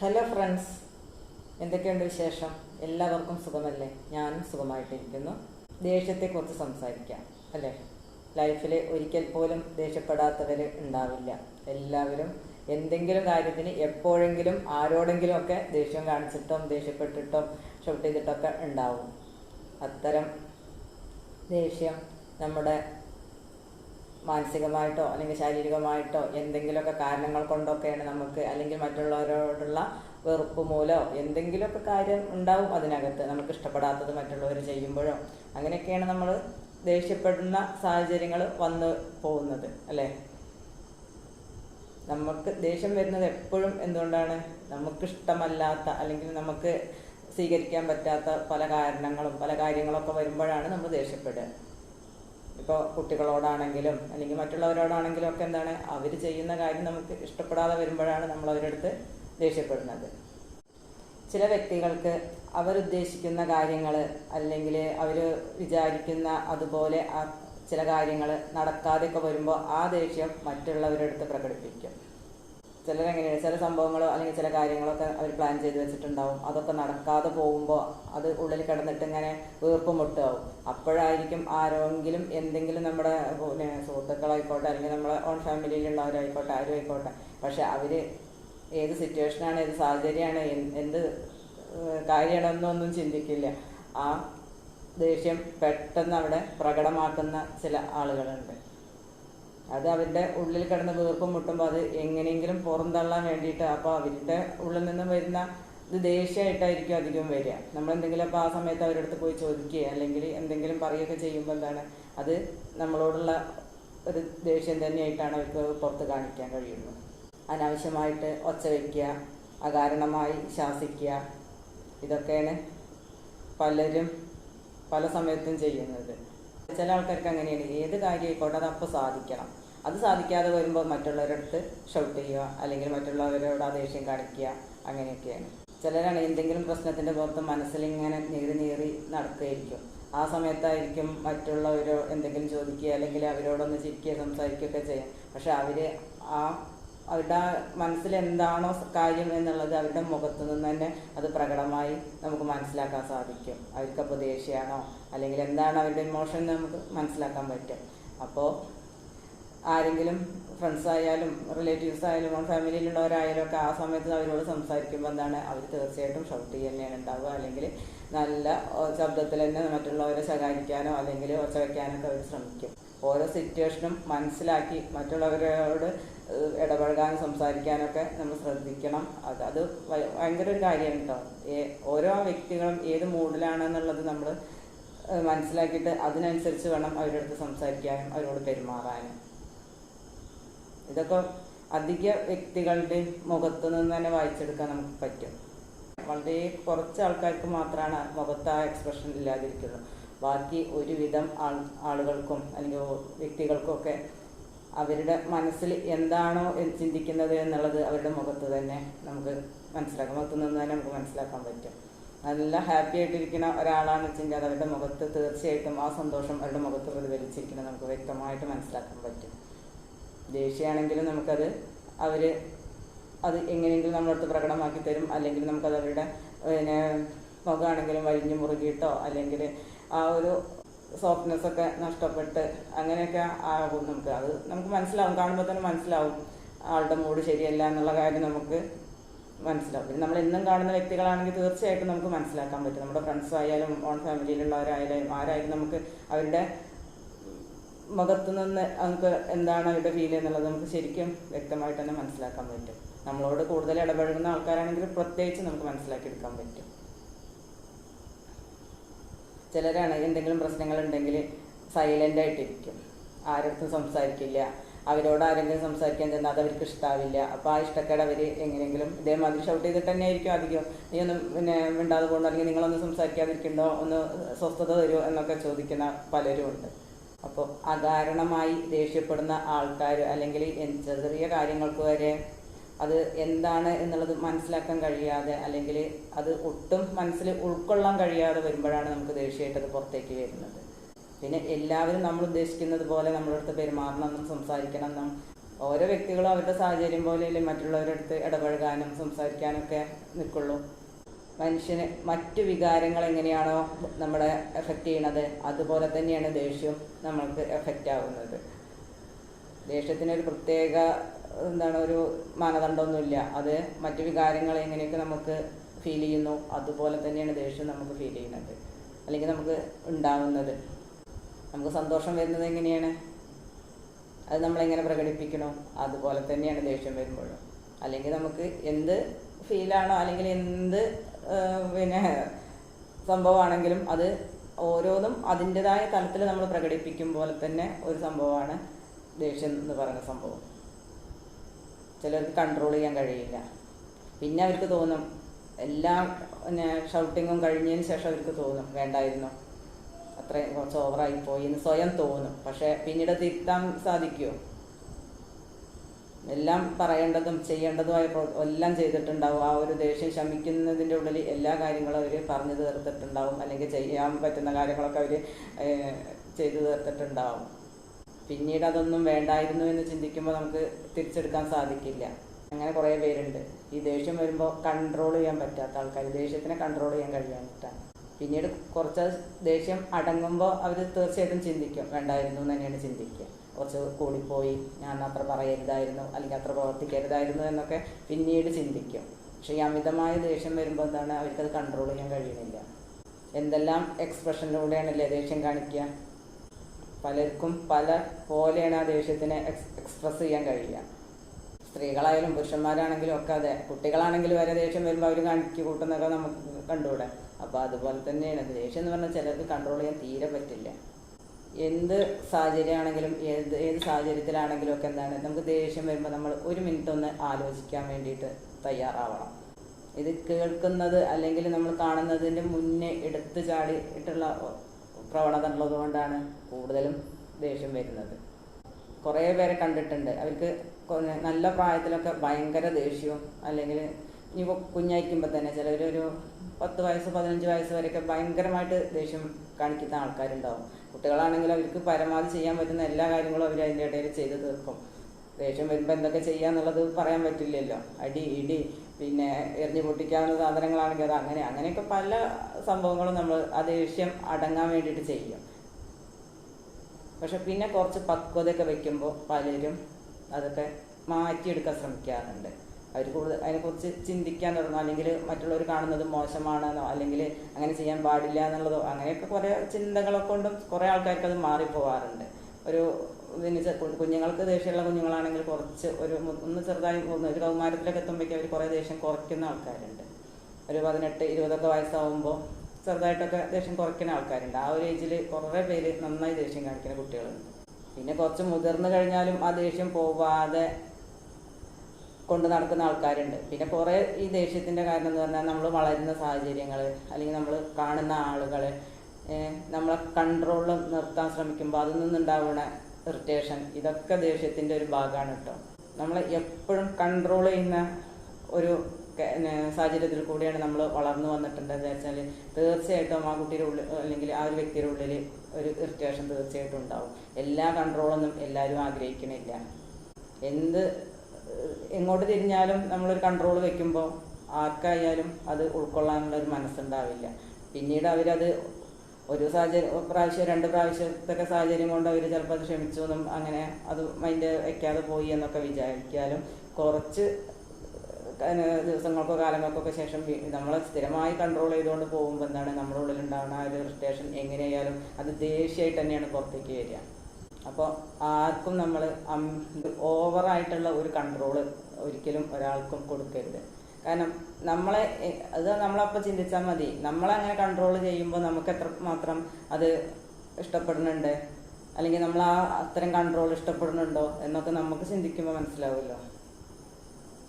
Hello friends എന്തൊക്കെയുണ്ട് വിശേഷം? എല്ലാവർക്കും സുഖമല്ലേ? ഞാനും സുഖമായിട്ടിരിക്കുന്നു. ദേഷ്യത്തെക്കുറിച്ച് സംസാരിക്കാം അല്ലേ? ലൈഫിൽ ഒരിക്കൽ പോലും ദേഷ്യപ്പെടാത്തവർ ഉണ്ടാവില്ല. എല്ലാവരും എന്തെങ്കിലും കാര്യത്തിന് എപ്പോഴെങ്കിലും ആരോടെങ്കിലും ഒക്കെ ദേഷ്യം കാണിച്ചിട്ടും ദേഷ്യപ്പെട്ടിട്ടും ഷൗട്ട് ചെയ്തിട്ടൊക്കെ ഉണ്ടാവും. അത്തരം ദേഷ്യം നമ്മുടെ മാനസികമായിട്ടോ അല്ലെങ്കിൽ ശാരീരികമായിട്ടോ എന്തെങ്കിലുമൊക്കെ കാരണങ്ങൾ കൊണ്ടൊക്കെയാണ് നമുക്ക് അല്ലെങ്കിൽ മറ്റുള്ളവരോടുള്ള വെറുപ്പ് മൂലോ എന്തെങ്കിലുമൊക്കെ കാര്യം ഉണ്ടാവും അതിനകത്ത്. നമുക്ക് ഇഷ്ടപ്പെടാത്തത് മറ്റുള്ളവർ ചെയ്യുമ്പോഴോ അങ്ങനെയൊക്കെയാണ് നമ്മൾ ദേഷ്യപ്പെടുന്ന സാഹചര്യങ്ങൾ വന്ന് പോകുന്നത് അല്ലേ? നമുക്ക് ദേഷ്യം വരുന്നത് എപ്പോഴും എന്തുകൊണ്ടാണ്? നമുക്കിഷ്ടമല്ലാത്ത അല്ലെങ്കിൽ നമുക്ക് സ്വീകരിക്കാൻ പറ്റാത്ത പല കാരണങ്ങളും പല കാര്യങ്ങളൊക്കെ വരുമ്പോഴാണ് നമ്മൾ ദേഷ്യപ്പെടുക. ഇപ്പോൾ കുട്ടികളോടാണെങ്കിലും അല്ലെങ്കിൽ മറ്റുള്ളവരോടാണെങ്കിലും ഒക്കെ എന്താണ് അവർ ചെയ്യുന്ന കാര്യം നമുക്ക് ഇഷ്ടപ്പെടാതെ വരുമ്പോഴാണ് നമ്മൾ അവരടുത്ത് ദേഷ്യപ്പെടുന്നത്. ചില വ്യക്തികൾക്ക് അവരുദ്ദേശിക്കുന്ന കാര്യങ്ങൾ അല്ലെങ്കിൽ അവർ വിചാരിക്കുന്ന അതുപോലെ ചില കാര്യങ്ങൾ നടക്കാതെയൊക്കെ വരുമ്പോൾ ആ ദേഷ്യം മറ്റുള്ളവരടുത്ത് പ്രകടിപ്പിക്കും. ചിലരെങ്ങനെയാണ്? ചില സംഭവങ്ങളോ അല്ലെങ്കിൽ ചില കാര്യങ്ങളൊക്കെ അവർ പ്ലാൻ ചെയ്ത് വെച്ചിട്ടുണ്ടാവും. അതൊക്കെ നടക്കാതെ പോകുമ്പോൾ അത് ഉള്ളിൽ കിടന്നിട്ട് ഇങ്ങനെ വീർപ്പ് മുട്ടാവും. അപ്പോഴായിരിക്കും ആരെങ്കിലും എന്തെങ്കിലും നമ്മുടെ പിന്നെ സുഹൃത്തുക്കളായിക്കോട്ടെ അല്ലെങ്കിൽ നമ്മുടെ ഓൺ ഫാമിലിയിലുള്ളവരായിക്കോട്ടെ ആരും ആയിക്കോട്ടെ പക്ഷെ അവർ ഏത് സിറ്റുവേഷനാണ് ഏത് സാഹചര്യമാണ് എന്ത് കാര്യമാണെന്നൊന്നും ചിന്തിക്കില്ല. ആ ദേഷ്യം പെട്ടെന്ന് അവിടെ പ്രകടമാക്കുന്ന ചില ആളുകളുണ്ട്. അത് അവരുടെ ഉള്ളിൽ കിടന്ന് വീർപ്പം മുട്ടുമ്പോൾ അത് എങ്ങനെയെങ്കിലും പുറന്തള്ളാൻ വേണ്ടിയിട്ട് അപ്പോൾ അവരുടെ ഉള്ളിൽ നിന്നും വരുന്ന ഇത് ദേഷ്യമായിട്ടായിരിക്കും അധികം വരിക. നമ്മൾ എന്തെങ്കിലും അപ്പോൾ ആ സമയത്ത് അവരുടെ അടുത്ത് പോയി ചോദിക്കുക അല്ലെങ്കിൽ എന്തെങ്കിലും പറയുകയൊക്കെ ചെയ്യുമ്പോൾ എന്താണ് അത് നമ്മളോടുള്ള ഒരു ദേഷ്യം തന്നെയായിട്ടാണ് അവർക്ക് പുറത്ത് കാണിക്കാൻ കഴിയുന്നത്. അനാവശ്യമായിട്ട് ഒച്ച വയ്ക്കുക അകാരണമായി ശാസിക്കുക ഇതൊക്കെയാണ് പലരും പല സമയത്തും ചെയ്യുന്നത്. ചില ആൾക്കാർക്ക് അങ്ങനെയാണ്. ഏത് കാര്യമായിക്കോട്ടെ അത് അപ്പോൾ സാധിക്കണം. അത് സാധിക്കാതെ വരുമ്പോൾ മറ്റുള്ളവരുടെ അടുത്ത് ഷൗട്ട് ചെയ്യുക അല്ലെങ്കിൽ മറ്റുള്ളവരോട് ആ ദേഷ്യം കാണിക്കുക അങ്ങനെയൊക്കെയാണ്. ചിലരാണ് എന്തെങ്കിലും പ്രശ്നത്തിന്റെ പുറത്ത് മനസ്സിലിങ്ങനെ നീറി നീറി നടക്കുകയായിരിക്കും. ആ സമയത്തായിരിക്കും മറ്റുള്ളവരോ എന്തെങ്കിലും ചോദിക്കുക അല്ലെങ്കിൽ അവരോടൊന്ന് ചിരിക്കുക സംസാരിക്കുകയൊക്കെ ചെയ്യാം. പക്ഷെ അവർ ആ അവരുടെ മനസ്സിൽ എന്താണോ കാര്യം എന്നുള്ളത് അവരുടെ മുഖത്തു നിന്ന് തന്നെ അത് പ്രകടമായി നമുക്ക് മനസ്സിലാക്കാൻ സാധിക്കും. അവർക്കപ്പോൾ ദേഷ്യമാണോ അല്ലെങ്കിൽ എന്താണ് അവരുടെ ഇമോഷൻ നമുക്ക് മനസ്സിലാക്കാൻ പറ്റും. അപ്പോൾ ആരെങ്കിലും ഫ്രണ്ട്സ് ആയാലും റിലേറ്റീവ്സ് ആയാലും ഫാമിലിയിലുള്ളവരായാലും ഒക്കെ ആ സമയത്ത് അവരോട് സംസാരിക്കുമ്പോൾ എന്താണ് അവർ തീർച്ചയായിട്ടും ഷൗട്ട് ചെയ്യുക തന്നെയാണ് ഉണ്ടാവുക അല്ലെങ്കിൽ നല്ല ശബ്ദത്തിൽ തന്നെ മറ്റുള്ളവരെ ശകാരിക്കാനോ അല്ലെങ്കിൽ ഒച്ച വയ്ക്കാനോ ഒക്കെ അവർ ശ്രമിക്കും. ഓരോ സിറ്റുവേഷനും മനസ്സിലാക്കി മറ്റുള്ളവരോട് ഇടപഴകാനും സംസാരിക്കാനൊക്കെ നമ്മൾ ശ്രദ്ധിക്കണം. അത് അത് ഭയങ്കര ഒരു കാര്യമാണ് കേട്ടോ ഓരോ വ്യക്തികളും ഏത് മൂഡിലാണെന്നുള്ളത് നമ്മൾ മനസ്സിലാക്കിയിട്ട് അതിനനുസരിച്ച് വേണം അവരുടെ അടുത്ത് സംസാരിക്കാനും അവരോട് പെരുമാറാനും. ഇതൊക്കെ അധിക വ്യക്തികളുടെ മുഖത്ത് നിന്ന് തന്നെ വായിച്ചെടുക്കാൻ നമുക്ക് പറ്റും. വളരെ കുറച്ച് ആൾക്കാർക്ക് മാത്രമാണ് മുഖത്ത് ആ എക്സ്പ്രഷൻ ഇല്ലാതിരിക്കുന്നത്. ബാക്കി ഒരുവിധം ആൾ ആളുകൾക്കും അല്ലെങ്കിൽ വ്യക്തികൾക്കൊക്കെ അവരുടെ മനസ്സിൽ എന്താണോ ചിന്തിക്കുന്നത് എന്നുള്ളത് അവരുടെ മുഖത്ത് തന്നെ നമുക്ക് മനസ്സിലാക്കാം. മുഖത്ത് നിന്ന് തന്നെ നമുക്ക് മനസ്സിലാക്കാൻ പറ്റും. നല്ല ഹാപ്പി ആയിട്ടിരിക്കുന്ന ഒരാളാണെന്ന് വെച്ചെങ്കിൽ അത് അവരുടെ മുഖത്ത് തീർച്ചയായിട്ടും ആ സന്തോഷം അവരുടെ മുഖത്ത് പ്രതിഫലിച്ചിരിക്കുന്നത് നമുക്ക് വ്യക്തമായിട്ട് മനസ്സിലാക്കാൻ പറ്റും. ദേഷ്യമാണെങ്കിലും നമുക്കത് അവർ അത് എങ്ങനെയെങ്കിലും നമ്മളടുത്ത് പ്രകടമാക്കി തരും. അല്ലെങ്കിൽ നമുക്കത് അവരുടെ പിന്നെ മുഖമാണെങ്കിലും വലിഞ്ഞു മുറുകിയിട്ടോ അല്ലെങ്കിൽ ആ ഒരു സോഫ്റ്റ്നെസ് ഒക്കെ നഷ്ടപ്പെട്ട് അങ്ങനെയൊക്കെ ആകും നമുക്ക്. അത് നമുക്ക് മനസ്സിലാവും. കാണുമ്പോൾ തന്നെ മനസ്സിലാവും ആളുടെ മൂഡ് ശരിയല്ല എന്നുള്ള കാര്യം നമുക്ക് മനസ്സിലാവും. പിന്നെ നമ്മൾ എന്നും കാണുന്ന വ്യക്തികളാണെങ്കിൽ തീർച്ചയായിട്ടും നമുക്ക് മനസ്സിലാക്കാൻ പറ്റും. നമ്മുടെ ഫ്രണ്ട്സ് ആയാലും ഓൺ ഫാമിലിയിലുള്ളവരായാലും ആരായാലും നമുക്ക് അവരുടെ മുഖത്തു നിന്ന് നമുക്ക് എന്താണ് അവരുടെ ഫീൽ എന്നുള്ളത് നമുക്ക് ശരിക്കും വ്യക്തമായിട്ട് തന്നെ മനസ്സിലാക്കാൻ പറ്റും. നമ്മളോട് കൂടുതൽ ഇടപഴകുന്ന ആൾക്കാരാണെങ്കിൽ പ്രത്യേകിച്ച് നമുക്ക് മനസ്സിലാക്കിയെടുക്കാൻ പറ്റും. ചിലരാണ് എന്തെങ്കിലും പ്രശ്നങ്ങൾ ഉണ്ടെങ്കിൽ സൈലന്റ് ആയിട്ടിരിക്കും. ആരടുത്തും സംസാരിക്കില്ല. അവരോട് ആരെങ്കിലും സംസാരിക്കാൻ ചെന്നാൽ അത് അവർക്ക് ഇഷ്ടാവില്ല. അപ്പോൾ ആ ഇഷ്ടക്കേട് അവർ എങ്ങനെയെങ്കിലും ഇതേമാതിരി ഷൗട്ട് ചെയ്തിട്ട് തന്നെ ആയിരിക്കും അധികം. നീ ഒന്ന് പിന്നെ മിണ്ടാതെ പോകുന്നു അല്ലെങ്കിൽ നിങ്ങളൊന്ന് സംസാരിക്കാതിരിക്കണ്ടോ? ഒന്ന് സ്വസ്ഥത തരുമോ എന്നൊക്കെ ചോദിക്കുന്ന പലരും ഉണ്ട്. അപ്പോൾ അകാരണമായി ദേഷ്യപ്പെടുന്ന ആൾക്കാർ അല്ലെങ്കിൽ ചെറിയ കാര്യങ്ങൾക്ക് വരെ അത് എന്താണ് എന്നുള്ളത് മനസ്സിലാക്കാൻ കഴിയാതെ അല്ലെങ്കിൽ അത് ഒട്ടും മനസ്സിൽ ഉൾക്കൊള്ളാൻ കഴിയാതെ വരുമ്പോഴാണ് നമുക്ക് ദേഷ്യമായിട്ട് അത് പുറത്തേക്ക് വരുന്നത്. പിന്നെ എല്ലാവരും നമ്മൾ ഉദ്ദേശിക്കുന്നത് പോലെ നമ്മുടെ അടുത്ത് പെരുമാറണം എന്നും സംസാരിക്കണം എന്നും ഓരോ വ്യക്തികളും അവരുടെ സാഹചര്യം പോലെയല്ലേ മറ്റുള്ളവരുടെ അടുത്ത് ഇടപഴകാനും സംസാരിക്കാനും ഒക്കെ നിൽക്കുള്ളൂ. മനുഷ്യന് മറ്റു വികാരങ്ങൾ എങ്ങനെയാണോ നമ്മളെ എഫക്റ്റ് ചെയ്യണത് അതുപോലെ തന്നെയാണ് ദേഷ്യം നമ്മൾക്ക് എഫക്റ്റ് ആവുന്നത്. ദേഷ്യത്തിനൊരു പ്രത്യേക എന്താണ് ഒരു മാനദണ്ഡമൊന്നുമില്ല. അത് മറ്റു വികാരങ്ങൾ എങ്ങനെയൊക്കെ നമുക്ക് ഫീൽ ചെയ്യുന്നു അതുപോലെ തന്നെയാണ് ദേഷ്യം നമുക്ക് ഫീൽ ചെയ്യുന്നത്. അല്ലെങ്കിൽ നമുക്ക് ഉണ്ടാവുന്നത്. നമുക്ക് സന്തോഷം വരുന്നത് എങ്ങനെയാണ്? അത് നമ്മളെങ്ങനെ പ്രകടിപ്പിക്കണോ? അതുപോലെ തന്നെയാണ് ദേഷ്യം വരുമ്പോഴും. അല്ലെങ്കിൽ നമുക്ക് എന്ത് ഫീലാണോ അല്ലെങ്കിൽ എന്ത് പിന്നെ സംഭവമാണെങ്കിലും അത് ഓരോന്നും അതിന്റെതായ തലത്തിൽ നമ്മൾ പ്രകടിപ്പിക്കും പോലെ തന്നെ ഒരു സംഭവമാണ് ദേഷ്യം എന്ന് പറയുന്ന സംഭവം. ചിലർക്ക് കൺട്രോൾ ചെയ്യാൻ കഴിയില്ല. പിന്നെ അവർക്ക് തോന്നും എല്ലാ പിന്നെ ഷൗട്ടിങ്ങും കഴിഞ്ഞതിന് ശേഷം അവർക്ക് തോന്നും വേണ്ടായിരുന്നു. അത്രയും കുറച്ച് ഓവറായി പോയി എന്ന് സ്വയം തോന്നും. പക്ഷേ പിന്നീട് തിരുത്താൻ സാധിക്കുമോ എല്ലാം പറയേണ്ടതും ചെയ്യേണ്ടതുമായ എല്ലാം ചെയ്തിട്ടുണ്ടാവും. ആ ഒരു ദേഷ്യം ശമിക്കുന്നതിന്റെ ഉള്ളിൽ എല്ലാ കാര്യങ്ങളും അവർ പറഞ്ഞു തീർത്തിട്ടുണ്ടാവും. അല്ലെങ്കിൽ ചെയ്യാൻ പറ്റുന്ന കാര്യങ്ങളൊക്കെ അവർ ചെയ്തു തീർത്തിട്ടുണ്ടാവും. പിന്നീട് അതൊന്നും വേണ്ടായിരുന്നു എന്ന് ചിന്തിക്കുമ്പോൾ നമുക്ക് തിരിച്ചെടുക്കാൻ സാധിക്കില്ല. അങ്ങനെ കുറേ പേരുണ്ട്. ഈ ദേഷ്യം വരുമ്പോൾ കൺട്രോൾ ചെയ്യാൻ പറ്റാത്ത ആൾക്കാർ ദേഷ്യത്തിനെ കൺട്രോൾ ചെയ്യാൻ കഴിയാനിട്ടാണ് പിന്നീട് കുറച്ച് ദേഷ്യം അടങ്ങുമ്പോൾ അവർ തീർച്ചയായിട്ടും ചിന്തിക്കും. വേണ്ടായിരുന്നു എന്ന് തന്നെയാണ് ചിന്തിക്കുക. കുറച്ച് കൂടിപ്പോയി. ഞാൻ അത്ര പറയരുതായിരുന്നു അല്ലെങ്കിൽ അത്ര പ്രവർത്തിക്കരുതായിരുന്നു എന്നൊക്കെ പിന്നീട് ചിന്തിക്കും. പക്ഷേ ഈ അമിതമായ ദേഷ്യം വരുമ്പോൾ എന്താണ്? അവർക്കത് കൺട്രോൾ ചെയ്യാൻ കഴിയുന്നില്ല എന്തെല്ലാം എക്സ്പ്രഷനിലൂടെയാണല്ലേ ദേഷ്യം കാണിക്കുക? പലർക്കും പല പോലെയാണ് ആ ദേഷ്യത്തിനെ എക്സ് എക്സ്പ്രസ് ചെയ്യാൻ കഴിയുക. സ്ത്രീകളായാലും പുരുഷന്മാരാണെങ്കിലും ഒക്കെ അതെ. കുട്ടികളാണെങ്കിലും വരെ ദേഷ്യം വരുമ്പോൾ അവർ കാണിക്ക് കൂട്ടുന്നൊക്കെ നമുക്ക് കണ്ടുകൂടെ? അപ്പോൾ അതുപോലെ തന്നെയാണ്. ദേഷ്യം എന്ന് പറഞ്ഞാൽ ചിലർക്ക് കൺട്രോൾ ചെയ്യാൻ തീരെ പറ്റില്ല. എന്ത് സാഹചര്യമാണെങ്കിലും ഏത് ഏത് സാഹചര്യത്തിലാണെങ്കിലും ഒക്കെ എന്താണ് നമുക്ക് ദേഷ്യം വരുമ്പോൾ നമ്മൾ ഒരു മിനിറ്റ് ഒന്ന് ആലോചിക്കാൻ വേണ്ടിയിട്ട് തയ്യാറാവണം. ഇത് കേൾക്കുന്നത് അല്ലെങ്കിൽ നമ്മൾ കാണുന്നതിന്റെ മുന്നേ എടുത്തു ചാടിയിട്ടുള്ള പ്രവണത ഉള്ളതുകൊണ്ടാണ് കൂടുതലും ദേഷ്യം വരുന്നത്. കുറേ പേരെ കണ്ടിട്ടുണ്ട്. അവർക്ക് നല്ല പ്രായത്തിലൊക്കെ ഭയങ്കര ദേഷ്യവും അല്ലെങ്കിൽ ഇനി കുഞ്ഞായിരിക്കുമ്പോൾ തന്നെ ചിലവരൊരു പത്ത് വയസ്സ് പതിനഞ്ച് വയസ്സ് വരെയൊക്കെ ഭയങ്കരമായിട്ട് ദേഷ്യം കാണിക്കുന്ന ആൾക്കാരുണ്ടാവും. കുട്ടികളാണെങ്കിൽ അവർക്ക് പരമാവധി ചെയ്യാൻ പറ്റുന്ന എല്ലാ കാര്യങ്ങളും അവർ അതിന്റെ ഇടയിൽ ചെയ്ത് തീർക്കും. ദേഷ്യം വരുമ്പോൾ എന്തൊക്കെ ചെയ്യാന്നുള്ളത് പറയാൻ പറ്റില്ലല്ലോ. അടി ഇടി പിന്നെ എറിഞ്ഞു പൊട്ടിക്കാവുന്ന സാധനങ്ങളാണെങ്കിൽ അത് അങ്ങനെ അങ്ങനെയൊക്കെ പല സംഭവങ്ങളും നമ്മൾ ആ ദേഷ്യം അടങ്ങാൻ വേണ്ടിയിട്ട് ചെയ്യും. പക്ഷെ പിന്നെ കുറച്ച് പക്വതയൊക്കെ വെക്കുമ്പോൾ പലരും അതൊക്കെ മാറ്റിയെടുക്കാൻ ശ്രമിക്കാറുണ്ട്. അവർ കൂടുതൽ അതിനെക്കുറിച്ച് ചിന്തിക്കാൻ തുടങ്ങും. അല്ലെങ്കിൽ മറ്റുള്ളവർ കാണുന്നത് മോശമാണെന്നോ അല്ലെങ്കിൽ അങ്ങനെ ചെയ്യാൻ പാടില്ല എന്നുള്ളതോ അങ്ങനെയൊക്കെ കുറേ ചിന്തകളൊക്കെ കൊണ്ടും കുറേ ആൾക്കാർക്ക് അത് മാറിപ്പോവാറുണ്ട്. ഒരു കു- കുഞ്ഞുങ്ങൾക്ക് ദേഷ്യമുള്ള കുഞ്ഞുങ്ങളാണെങ്കിൽ കുറച്ച് ഒരു ഒന്ന് ചെറുതായി ഒരു കൗമാരത്തിലൊക്കെ എത്തുമ്പോഴേക്കും അവർ കുറേ ദേഷ്യം കുറയ്ക്കുന്ന ആൾക്കാരുണ്ട്. ഒരു പതിനെട്ട് ഇരുപതൊക്കെ വയസ്സാവുമ്പോൾ ചെറുതായിട്ടൊക്കെ ദേഷ്യം കുറയ്ക്കുന്ന ആൾക്കാരുണ്ട്. ആ ഒരു ഏജിൽ കുറേ പേര് നന്നായി ദേഷ്യം കാണിക്കുന്ന കുട്ടികളുണ്ട്. പിന്നെ കുറച്ച് മുതിർന്നു കഴിഞ്ഞാലും ആ ദേഷ്യം പോവാതെ കൊണ്ട് നടക്കുന്ന ആൾക്കാരുണ്ട്. പിന്നെ കുറേ ഈ ദേഷ്യത്തിന്റെ കാരണം എന്ന് പറഞ്ഞാൽ നമ്മൾ വളരുന്ന സാഹചര്യങ്ങൾ അല്ലെങ്കിൽ നമ്മൾ കാണുന്ന ആളുകൾ നമ്മളെ കൺട്രോളിൽ നിർത്താൻ ശ്രമിക്കുമ്പോൾ അതിൽ നിന്നുണ്ടാവുന്ന ഇറിറ്റേഷൻ ഇതൊക്കെ ദേഷ്യത്തിന്റെ ഒരു ഭാഗമാണ് കേട്ടോ നമ്മൾ എപ്പോഴും കൺട്രോൾ ചെയ്യുന്ന ഒരു സാഹചര്യത്തിൽ കൂടിയാണ് നമ്മൾ വളർന്നു വന്നിട്ടുണ്ട്. എന്ന് വെച്ചാൽ തീർച്ചയായിട്ടും ആ കുട്ടിയുടെ ഉള്ളിൽ അല്ലെങ്കിൽ ആ ഒരു വ്യക്തിയുടെ ഉള്ളിൽ ഒരു ഇറിറ്റേഷൻ തീർച്ചയായിട്ടും ഉണ്ടാവും. എല്ലാ കൺട്രോളൊന്നും എല്ലാവരും ആഗ്രഹിക്കണില്ല. എന്ത് എങ്ങോട്ട് തിരിഞ്ഞാലും നമ്മളൊരു കൺട്രോൾ വെക്കുമ്പോൾ ആർക്കായാലും അത് ഉൾക്കൊള്ളാനുള്ള ഒരു മനസ്സുണ്ടാവില്ല. പിന്നീട് അവരത് ഒരു സാഹചര്യം പ്രാവശ്യം രണ്ട് പ്രാവശ്യത്തൊക്കെ സാഹചര്യം കൊണ്ട് അവർ ചിലപ്പോൾ അത് ക്ഷമിച്ചു എന്നും അങ്ങനെ അത് മൈൻഡ് വെക്കാതെ പോയി എന്നൊക്കെ വിചാരിക്കാലും കുറച്ച് ദിവസങ്ങൾക്കോ കാലങ്ങൾക്കൊക്കെ ശേഷം നമ്മൾ സ്ഥിരമായി കൺട്രോൾ ചെയ്തുകൊണ്ട് പോകുമ്പോൾ എന്താണ് നമ്മുടെ ഉള്ളിൽ ഉണ്ടാകുന്ന ആ ഒരു ഇറിറ്റേഷൻ എങ്ങനെയായാലും അത് ദേഷ്യമായിട്ട് തന്നെയാണ് പുറത്തേക്ക് വരിക. അപ്പോൾ ആർക്കും നമ്മൾ ഓവറായിട്ടുള്ള ഒരു കൺട്രോൾ ഒരിക്കലും ഒരാൾക്കും കൊടുക്കരുത്. കാരണം നമ്മളെ അത് നമ്മളപ്പോൾ ചിന്തിച്ചാൽ മതി. നമ്മളങ്ങനെ കൺട്രോൾ ചെയ്യുമ്പോൾ നമുക്ക് എത്ര മാത്രം അത് ഇഷ്ടപ്പെടുന്നുണ്ട്? അല്ലെങ്കിൽ നമ്മൾ ആ അത്തരം കൺട്രോൾ ഇഷ്ടപ്പെടുന്നുണ്ടോ എന്നൊക്കെ നമുക്ക് ചിന്തിക്കുമ്പോൾ മനസ്സിലാവുമല്ലോ.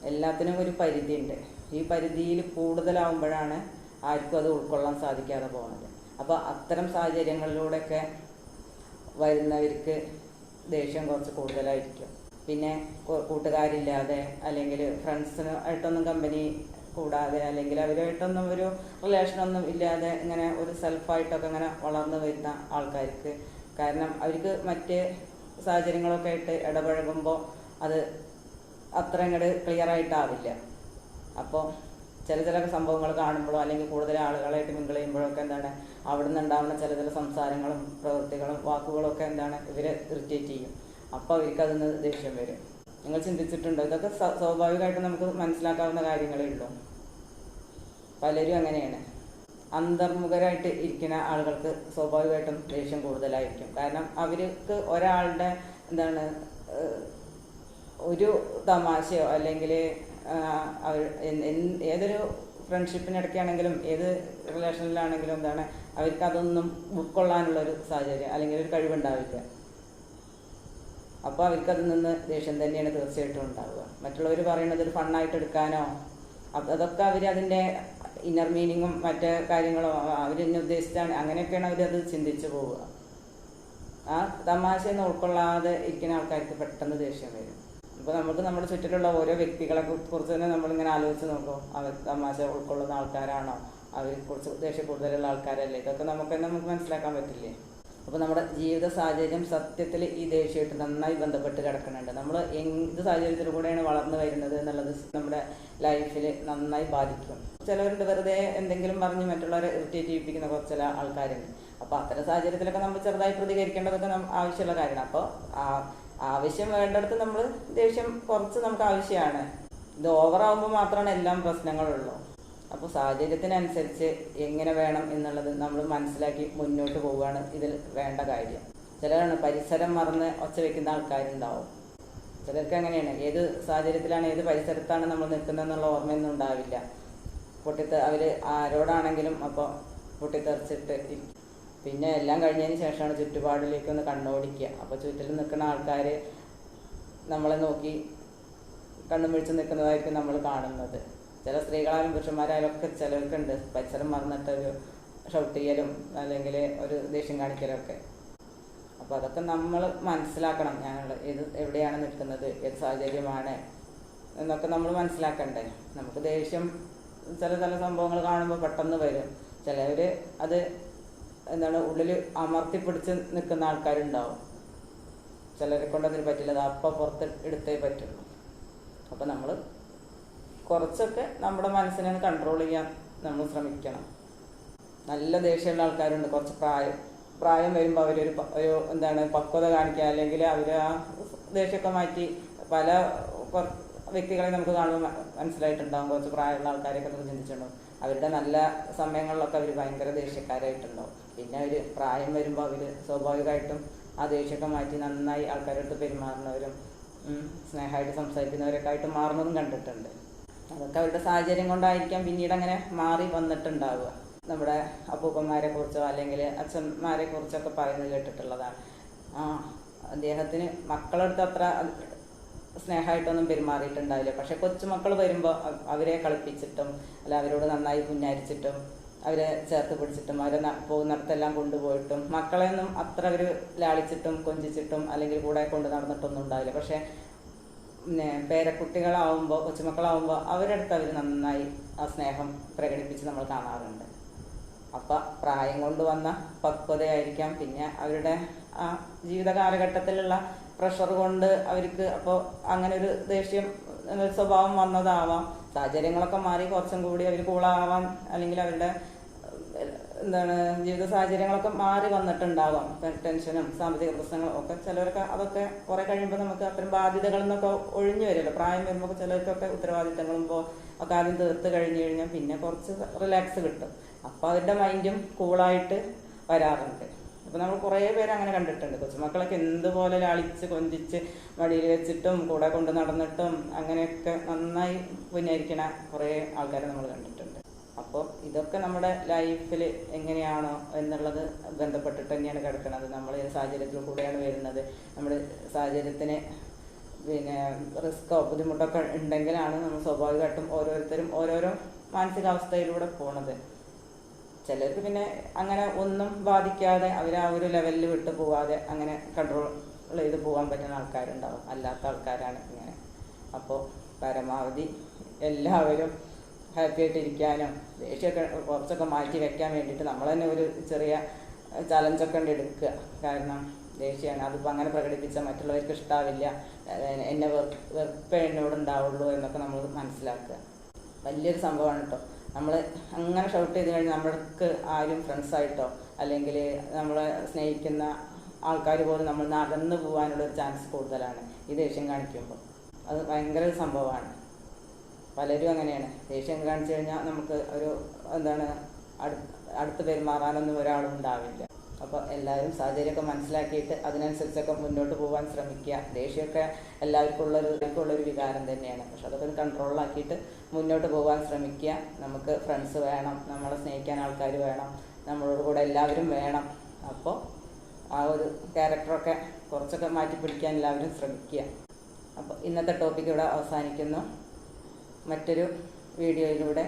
എല്ലാത്തിനും ഒരു പരിധിയുണ്ട്. ഈ പരിധിയിൽ കൂടുതലാവുമ്പോഴാണ് ആർക്കും അത് ഉൾക്കൊള്ളാൻ സാധിക്കാതെ പോകുന്നത്. അപ്പോൾ അത്തരം സാഹചര്യങ്ങളിലൂടെയൊക്കെ വരുന്നവർക്ക് ദേഷ്യം കുറച്ച് കൂടുതലായിരിക്കും. പിന്നെ കൂട്ടുകാരില്ലാതെ അല്ലെങ്കിൽ ഫ്രണ്ട്സിന് ആയിട്ടൊന്നും കമ്പനി കൂടാതെ അല്ലെങ്കിൽ അവരുമായിട്ടൊന്നും ഒരു റിലേഷനൊന്നും ഇല്ലാതെ ഇങ്ങനെ ഒരു സെൽഫായിട്ടൊക്കെ ഇങ്ങനെ വളർന്നു വരുന്ന ആൾക്കാർക്ക്. കാരണം അവർക്ക് മറ്റ് സാഹചര്യങ്ങളൊക്കെ ആയിട്ട് ഇടപഴകുമ്പോൾ അത് അത്ര അങ്ങോട്ട് ക്ലിയർ ആയിട്ടാവില്ല. അപ്പോൾ ചില ചില സംഭവങ്ങൾ കാണുമ്പോഴോ അല്ലെങ്കിൽ കൂടുതൽ ആളുകളായിട്ട് മിങ്കിൾ ചെയ്യുമ്പോഴൊക്കെ എന്താണ് അവിടെ നിന്ന് ഉണ്ടാകുന്ന ചില ചില സംസാരങ്ങളും പ്രവൃത്തികളും വാക്കുകളും ഒക്കെ എന്താണ് ഇവരെ ഇറിറ്റേറ്റ് ചെയ്യും. അപ്പോൾ അവർക്ക് അതിൽ നിന്ന് ദേഷ്യം വരും. നിങ്ങൾ ചിന്തിച്ചിട്ടുണ്ടോ? ഇതൊക്കെ സ്വാഭാവികമായിട്ട് നമുക്ക് മനസ്സിലാക്കാവുന്ന കാര്യങ്ങളേ ഉള്ളൂ. പലരും അങ്ങനെയാണ്. അന്തർമുഖരായിട്ട് ഇരിക്കുന്ന ആളുകൾക്ക് സ്വാഭാവികമായിട്ടും ദേഷ്യം കൂടുതലായിരിക്കും. കാരണം അവർക്ക് ഒരാളുടെ എന്താണ് ഒരു തമാശയോ അല്ലെങ്കിൽ അവർ ഏതൊരു ഫ്രണ്ട്ഷിപ്പിനിടയ്ക്കാണെങ്കിലും ഏത് റിലേഷനിലാണെങ്കിലും എന്താണ് അവർക്ക് അതൊന്നും ഉൾക്കൊള്ളാനുള്ള ഒരു സാഹചര്യം അല്ലെങ്കിൽ ഒരു കഴിവുണ്ടാവില്ല. അപ്പോൾ അവർക്ക് അതിൽ നിന്ന് ദേഷ്യം തന്നെയാണ് തീർച്ചയായിട്ടും ഉണ്ടാവുക. മറ്റുള്ളവർ പറയുന്നത് ഒരു ഫണ്ണായിട്ട് എടുക്കാനോ അതൊക്കെ അവർ അതിന്റെ ഇന്നർ മീനിങ്ങും മറ്റ് കാര്യങ്ങളോ അവരെന്നെ ഉദ്ദേശിച്ചാണ് അങ്ങനെയൊക്കെയാണ് അവരത് ചിന്തിച്ചു പോവുക. ആ തമാശയെന്ന് ഉൾക്കൊള്ളാതെ ഇരിക്കുന്ന ആൾക്കാർക്ക് പെട്ടെന്ന് ദേഷ്യം വരും. അപ്പോൾ നമുക്ക് നമ്മുടെ ചുറ്റിലുള്ള ഓരോ വ്യക്തികളെ കുറിച്ച് തന്നെ നമ്മളിങ്ങനെ ആലോചിച്ച് നോക്കും അവർ തമാശ ഉൾക്കൊള്ളുന്ന ആൾക്കാരാണോ? അവരെ കുറിച്ച് ദേഷ്യം കൂടുതലുള്ള ആൾക്കാരല്ലേ? ഇതൊക്കെ നമുക്ക് തന്നെ നമുക്ക് മനസ്സിലാക്കാൻ പറ്റില്ലേ? അപ്പോൾ നമ്മുടെ ജീവിത സാഹചര്യം സത്യത്തിൽ ഈ ദേഷ്യമായിട്ട് നന്നായി ബന്ധപ്പെട്ട് കിടക്കുന്നുണ്ട്. നമ്മൾ എന്ത് സാഹചര്യത്തിൽ കൂടെയാണ് വളർന്നു വരുന്നത് എന്നുള്ളത് നമ്മുടെ ലൈഫിൽ നന്നായി ബാധിക്കും. ചിലവരുണ്ട് വെറുതെ എന്തെങ്കിലും പറഞ്ഞ് മറ്റുള്ളവരെ ഇറിറ്റേറ്റ് ചെയ്യിപ്പിക്കുന്ന കുറച്ച് ചില ആൾക്കാരുണ്ട്. അപ്പോൾ അത്തരം സാഹചര്യത്തിലൊക്കെ നമ്മൾ ചെറുതായി പ്രതികരിക്കേണ്ടതൊക്കെ ആവശ്യമുള്ള കാര്യമാണ്. അപ്പോൾ ആവശ്യം വേണ്ടടുത്ത് നമ്മൾ ദേഷ്യം കുറച്ച് നമുക്ക് ആവശ്യമാണ് ഇത് ഓവറാകുമ്പോൾ മാത്രമാണ് എല്ലാം പ്രശ്നങ്ങളുള്ളൂ. അപ്പോൾ സാഹചര്യത്തിനനുസരിച്ച് എങ്ങനെ വേണം എന്നുള്ളത് നമ്മൾ മനസ്സിലാക്കി മുന്നോട്ട് പോവുകയാണ് ഇതിൽ വേണ്ട കാര്യം. ചിലരാണ് പരിസരം മറന്ന് ഒച്ച വെക്കുന്ന ആൾക്കാരുണ്ടാവും. ചിലർക്ക് അങ്ങനെയാണ്. ഏത് സാഹചര്യത്തിലാണ് ഏത് പരിസരത്താണ് നമ്മൾ നിൽക്കുന്നതെന്നുള്ള ഓർമ്മയൊന്നും ഉണ്ടാവില്ല. പൊട്ടിത്തെ അവർ ആരോടാണെങ്കിലും അപ്പോൾ പൊട്ടിത്തെറിച്ചിട്ട്. പിന്നെ എല്ലാം കഴിഞ്ഞതിന് ശേഷമാണ് ചുറ്റുപാടിലേക്ക് ഒന്ന് കണ്ണോടിക്കുക. അപ്പോൾ ചുറ്റിൽ നിൽക്കുന്ന ആൾക്കാർ നമ്മളെ നോക്കി കണ്ണും വിളിച്ച് നിൽക്കുന്നതായിരിക്കും നമ്മൾ കാണുന്നത്. ചില സ്ത്രീകളായാലും പുരുഷന്മാരായാലും ഒക്കെ ചിലർക്കുണ്ട്. പരിസരം മറന്നിട്ട് ഒരു ഷൗട്ട് ചെയ്യലും അല്ലെങ്കിൽ ഒരു ദേഷ്യം കാണിക്കലൊക്കെ. അപ്പോൾ അതൊക്കെ നമ്മൾ മനസ്സിലാക്കണം. ഞങ്ങൾ ഏത് എവിടെയാണ് നിൽക്കുന്നത്? ഏത് സാഹചര്യമാണ്? എന്നൊക്കെ നമ്മൾ മനസ്സിലാക്കണ്ടേ. നമുക്ക് ദേഷ്യം ചില ചില സംഭവങ്ങൾ കാണുമ്പോൾ പെട്ടെന്ന് വരും. ചിലവർ അത് എന്താണ് ഉള്ളിൽ അമർത്തിപ്പിടിച്ച് നിൽക്കുന്ന ആൾക്കാരുണ്ടാവും. ചിലരെ കൊണ്ടതിന് പറ്റില്ല അത് അപ്പം പുറത്ത് എടുത്തേ പറ്റുള്ളൂ അപ്പം നമ്മൾ കുറച്ചൊക്കെ നമ്മുടെ മനസ്സിനെ കൺട്രോൾ ചെയ്യാൻ നമ്മൾ ശ്രമിക്കണം. നല്ല ദേഷ്യമുള്ള ആൾക്കാരുണ്ട് കുറച്ച് പ്രായം. പ്രായം വരുമ്പോൾ അവരൊരു ഒരു എന്താണ് പക്വത കാണിക്കുക അല്ലെങ്കിൽ അവർ ആ ദേഷ്യമൊക്കെ മാറ്റി പല വ്യക്തികളെ നമുക്ക് കാണുമ്പോൾ മനസ്സിലായിട്ടുണ്ടാകും കുറച്ച് പ്രായമുള്ള ആൾക്കാരെയൊക്കെ നമുക്ക് ചിന്തിച്ചിട്ടുണ്ടാവും. അവരുടെ നല്ല സമയങ്ങളിലൊക്കെ അവർ ഭയങ്കര ദേഷ്യക്കാരായിട്ടുണ്ടാവും. പിന്നെ അവർ പ്രായം വരുമ്പോൾ അവർ സ്വാഭാവികമായിട്ടും ആ ദേഷ്യമൊക്കെ മാറ്റി നന്നായി ആൾക്കാരടുത്ത് പെരുമാറുന്നവരും സ്നേഹമായിട്ട് സംസാരിക്കുന്നവരൊക്കെ ആയിട്ട് മാറുന്നതും കണ്ടിട്ടുണ്ട്. അതൊക്കെ അവരുടെ സാഹചര്യം കൊണ്ടായിരിക്കാം പിന്നീട് അങ്ങനെ മാറി വന്നിട്ടുണ്ടാവുക. നമ്മുടെ അപ്പൂപ്പന്മാരെ കുറിച്ചോ അല്ലെങ്കിൽ അച്ഛന്മാരെ കുറിച്ചൊക്കെ പറയുന്നത് കേട്ടിട്ടുള്ളതാണ്. ആ അദ്ദേഹത്തിന് മക്കളടുത്ത് അത്ര സ്നേഹമായിട്ടൊന്നും പെരുമാറിയിട്ടുണ്ടാവില്ല. പക്ഷെ കൊച്ചുമക്കൾ വരുമ്പോൾ അവരെ കളിപ്പിച്ചിട്ടും അല്ല അവരോട് നന്നായി പുന്നാരിച്ചിട്ടും അവരെ ചേർത്ത് പിടിച്ചിട്ടും അവരെ പോകുന്നിടത്തെല്ലാം കൊണ്ടുപോയിട്ടും മക്കളെയൊന്നും അത്ര അവർ ലാളിച്ചിട്ടും കൊഞ്ചിച്ചിട്ടും അല്ലെങ്കിൽ കൂടെ കൊണ്ട് നടന്നിട്ടൊന്നും ഉണ്ടാവില്ല. പക്ഷെ പിന്നെ പേരക്കുട്ടികളാവുമ്പോൾ കൊച്ചുമക്കളാവുമ്പോൾ അവരുടെ അടുത്ത് അവർ നന്നായി ആ സ്നേഹം പ്രകടിപ്പിച്ച് നമ്മൾ കാണാറുണ്ട്. അപ്പം പ്രായം കൊണ്ട് വന്ന പക്വതയായിരിക്കാം. പിന്നെ അവരുടെ ആ ജീവിത കാലഘട്ടത്തിലുള്ള പ്രഷർ കൊണ്ട് അവർക്ക് അപ്പോൾ അങ്ങനെ ഒരു ദേഷ്യം സ്വഭാവം വന്നതാവാം. സാഹചര്യങ്ങളൊക്കെ മാറി കുറച്ചും കൂടി അവർ കൂളാവാൻ അല്ലെങ്കിൽ അവരുടെ എന്താണ് ജീവിത സാഹചര്യങ്ങളൊക്കെ മാറി വന്നിട്ടുണ്ടാവാം. ടെൻഷനും സാമ്പത്തിക പ്രശ്നങ്ങളും ഒക്കെ ചിലർക്ക് അതൊക്കെ കുറെ കഴിയുമ്പോൾ നമുക്ക് അത്തരം ബാധ്യതകളിൽ നിന്നൊക്കെ ഒഴിഞ്ഞു വരുമല്ലോ പ്രായം വരുമ്പോൾ ചിലർക്കൊക്കെ ഉത്തരവാദിത്തങ്ങളും ഇപ്പോൾ ഒക്കെ ആദ്യം തീർത്ത് കഴിഞ്ഞു കഴിഞ്ഞാൽ പിന്നെ കുറച്ച് റിലാക്സ് കിട്ടും. അപ്പോൾ അവരുടെ മൈൻഡും കൂളായിട്ട് വരാറുണ്ട്. അപ്പോൾ നമ്മൾ കുറേ പേര് അങ്ങനെ കണ്ടിട്ടുണ്ട്. കൊച്ചുമക്കളൊക്കെ എന്തുപോലെ ലാളിച്ച് കൊഞ്ചിച്ച് മടിയിൽ വെച്ചിട്ടും കൂടെ കൊണ്ട് നടന്നിട്ടും അങ്ങനെയൊക്കെ നന്നായി പുനരിക്കണ കുറേ ആൾക്കാരെ നമ്മൾ കണ്ടിട്ടുണ്ട്. അപ്പോൾ ഇതൊക്കെ നമ്മുടെ ലൈഫിൽ എങ്ങനെയാണോ എന്നുള്ളത് ബന്ധപ്പെട്ടിട്ട് തന്നെയാണ് കിടക്കുന്നത് നമ്മൾ ഏത് സാഹചര്യത്തിൽ കൂടെയാണ് വരുന്നത്. നമ്മുടെ സാഹചര്യത്തിന് പിന്നെ റിസ്ക്കോ ബുദ്ധിമുട്ടൊക്കെ ഉണ്ടെങ്കിലാണ് നമ്മൾ സ്വാഭാവികമായിട്ടും ഓരോരുത്തരും ഓരോരോ മാനസികാവസ്ഥയിലൂടെ പോണത്. ചിലർക്ക് പിന്നെ അങ്ങനെ ഒന്നും ബാധിക്കാതെ അവർ ആ ഒരു ലെവലിൽ വിട്ടു പോവാതെ അങ്ങനെ കൺട്രോൾ ചെയ്ത് പോകാൻ പറ്റുന്ന ആൾക്കാരുണ്ടാവും. അല്ലാത്ത ആൾക്കാരാണ് ഇങ്ങനെ. അപ്പോൾ പരമാവധി എല്ലാവരും ഹാപ്പി ആയിട്ടിരിക്കാനും ദേഷ്യമൊക്കെ കുറച്ചൊക്കെ മാറ്റി വെക്കാൻ വേണ്ടിയിട്ട് നമ്മൾ തന്നെ ഒരു ചെറിയ ചലഞ്ചൊക്കെ ഉണ്ട് എടുക്കുക. കാരണം ദേഷ്യമാണ് അതിപ്പോൾ അങ്ങനെ പ്രകടിപ്പിച്ചാൽ മറ്റുള്ളവർക്ക് ഇഷ്ടാവില്ല. എന്നെ വെറുപ്പ് എന്നോട് ഉണ്ടാവുള്ളൂ എന്നൊക്കെ നമ്മൾ മനസ്സിലാക്കുക. വലിയൊരു സംഭവമാണ് കേട്ടോ നമ്മൾ അങ്ങനെ ഷൗട്ട് ചെയ്ത് കഴിഞ്ഞാൽ നമ്മൾക്ക് ആരും ഫ്രണ്ട്സായിട്ടോ അല്ലെങ്കിൽ നമ്മളെ സ്നേഹിക്കുന്ന ആൾക്കാർ പോലും നമ്മൾ നടന്നു പോകാനുള്ള ഒരു ചാൻസ് കൂടുതലാണ് ഈ ദേഷ്യം കാണിക്കുമ്പോൾ അത് ഭയങ്കര ഒരു സംഭവമാണ്. പലരും അങ്ങനെയാണ്. ദേഷ്യം കാണിച്ചു കഴിഞ്ഞാൽ നമുക്ക് ഒരു എന്താണ് അടു- അടുത്ത് പെരുമാറാനൊന്നും ഒരാളും ഉണ്ടാവില്ല അപ്പോൾ എല്ലാവരും സാഹചര്യമൊക്കെ മനസ്സിലാക്കിയിട്ട് അതിനനുസരിച്ചൊക്കെ മുന്നോട്ട് പോകാൻ ശ്രമിക്കുക. ദേഷ്യമൊക്കെ എല്ലാവർക്കും ഉള്ളൊരു ഉള്ളൊരു വികാരം തന്നെയാണ്. പക്ഷെ അതൊക്കെ കൺട്രോളാക്കിയിട്ട് മുന്നോട്ട് പോകാൻ ശ്രമിക്കുക. നമുക്ക് ഫ്രണ്ട്സ് വേണം നമ്മളെ സ്നേഹിക്കാൻ ആൾക്കാർ വേണം നമ്മളോട് കൂടെ എല്ലാവരും വേണം. അപ്പോൾ ആ ഒരു ക്യാരക്ടറൊക്കെ കുറച്ചൊക്കെ മാറ്റി പിടിക്കാൻ എല്ലാവരും ശ്രമിക്കുക. അപ്പോൾ ഇന്നത്തെ ടോപ്പിക് ഇവിടെ അവസാനിക്കുന്നു. മറ്റൊരു വീഡിയോയിലൂടെ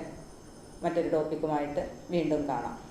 മറ്റൊരു ടോപ്പിക്കുമായിട്ട് വീണ്ടും കാണാം.